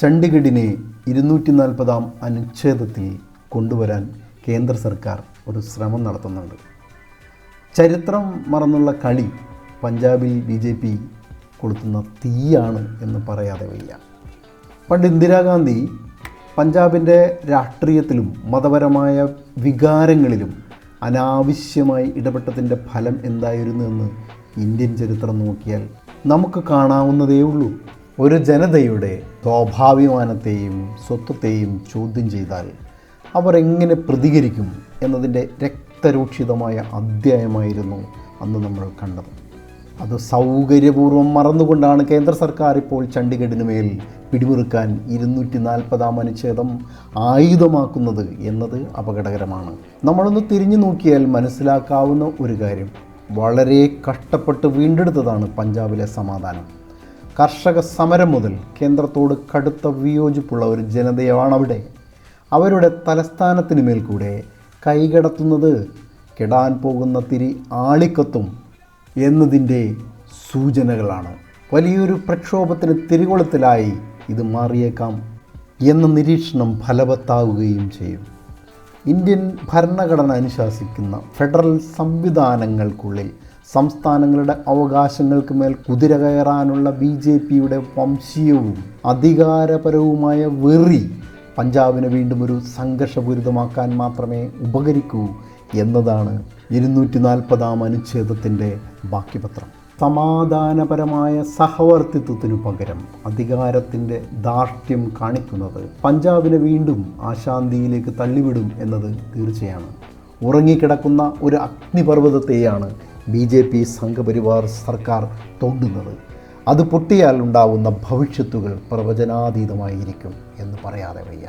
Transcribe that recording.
ചണ്ഡീഗഡിനെ ഇരുന്നൂറ്റി നാൽപ്പതാം അനുച്ഛേദത്തിൽ കൊണ്ടുവരാൻ കേന്ദ്ര സർക്കാർ ഒരു ശ്രമം നടത്തുന്നുണ്ട്. ചരിത്രം മറന്നുള്ള കളി പഞ്ചാബിൽ ബി ജെ പി കൊളുത്തുന്ന തീയാണ് എന്ന് പറയാതെ വയ്യ. പണ്ട് ഇന്ദിരാഗാന്ധി പഞ്ചാബിന്റെ രാഷ്ട്രീയത്തിലും മതപരമായ വികാരങ്ങളിലും അനാവശ്യമായി ഇടപെട്ടതിന്റെ ഫലം എന്തായിരുന്നു എന്ന് ഇന്ത്യൻ ചരിത്രം നോക്കിയാൽ നമുക്ക് കാണാവുന്നതേ ഉള്ളൂ. ഒരു ജനതയുടെ സ്വാഭാവിമാനത്തെയും സ്വത്വത്തെയും ചോദ്യം ചെയ്താൽ അവർ എങ്ങനെ പ്രതികരിക്കും എന്നതിന്റെ രക്തരൂക്ഷിതമായ അധ്യായമായിരുന്നു അന്ന് നമ്മൾ കണ്ടത്. അത് സൗകര്യപൂർവം മറന്നുകൊണ്ടാണ് കേന്ദ്ര സർക്കാർ ഇപ്പോൾ ചണ്ഡീഗഡിന് മേൽ പിടിമുറുക്കാൻ ഇരുന്നൂറ്റി നാൽപ്പതാം അനുച്ഛേദം ആയുധമാക്കുന്നത് എന്നത് അപകടകരമാണ്. നമ്മളൊന്ന് തിരിഞ്ഞു നോക്കിയാൽ മനസ്സിലാക്കാവുന്ന ഒരു കാര്യം. വളരെ കഷ്ടപ്പെട്ട് വീണ്ടെടുത്തതാണ് പഞ്ചാബിലെ സമാധാനം. കർഷക സമരം മുതൽ കേന്ദ്രത്തോട് കടുത്ത വിയോജിപ്പുള്ള ഒരു ജനതയാണ് അവിടെ അവരുടെ തലസ്ഥാനത്തിന് മേൽ കൂടെ കൈകടത്തുന്നത് കെടാൻ പോകുന്ന തിരി ആളിക്കത്തും എന്നതിന്റെ സൂചനകളാണ്. വലിയൊരു പ്രക്ഷോഭത്തിന് തിരികൊളുത്തലായി ഇത് മാറിയേക്കാം എന്ന നിരീക്ഷണം ഫലവത്താവുകയും ചെയ്യും. ഇന്ത്യൻ ഭരണഘടന അനുശാസിക്കുന്ന ഫെഡറൽ സംവിധാനങ്ങൾക്കുള്ളിൽ സംസ്ഥാനങ്ങളുടെ അവകാശങ്ങൾക്ക് മേൽ കുതിര കയറാനുള്ള ബി ജെ പിയുടെ വംശീയവും അധികാരപരവുമായ വെറി പഞ്ചാബിനെ വീണ്ടും ഒരു സംഘർഷപൂരിതമാക്കാൻ മാത്രമേ ഉപകരിക്കൂ എന്നതാണ് ഇരുന്നൂറ്റി നാൽപ്പതാം അനുച്ഛേദത്തിന്റെ ബാക്കിപത്രം സമാധാനപരമായ സഹവർത്തിത്വത്തിനു പകരം അധികാരത്തിന്റെ ധാർഷ്ട്യം കാണിക്കുന്നത് പഞ്ചാബിനെ വീണ്ടും ആശാന്തിയിലേക്ക് തള്ളിവിടും എന്നത് തീർച്ചയാണ്. ഉറങ്ങിക്കിടക്കുന്ന ഒരു അഗ്നിപർവതത്തെയാണ് ബി ജെ പി സംഘപരിവാർ സർക്കാർ തോണ്ടുന്നത്. അത് പൊട്ടിയാൽ ഉണ്ടാവുന്ന ഭവിഷ്യത്തുകൾ പ്രവചനാതീതമായിരിക്കും എന്ന് പറയാതെ വയ്യ.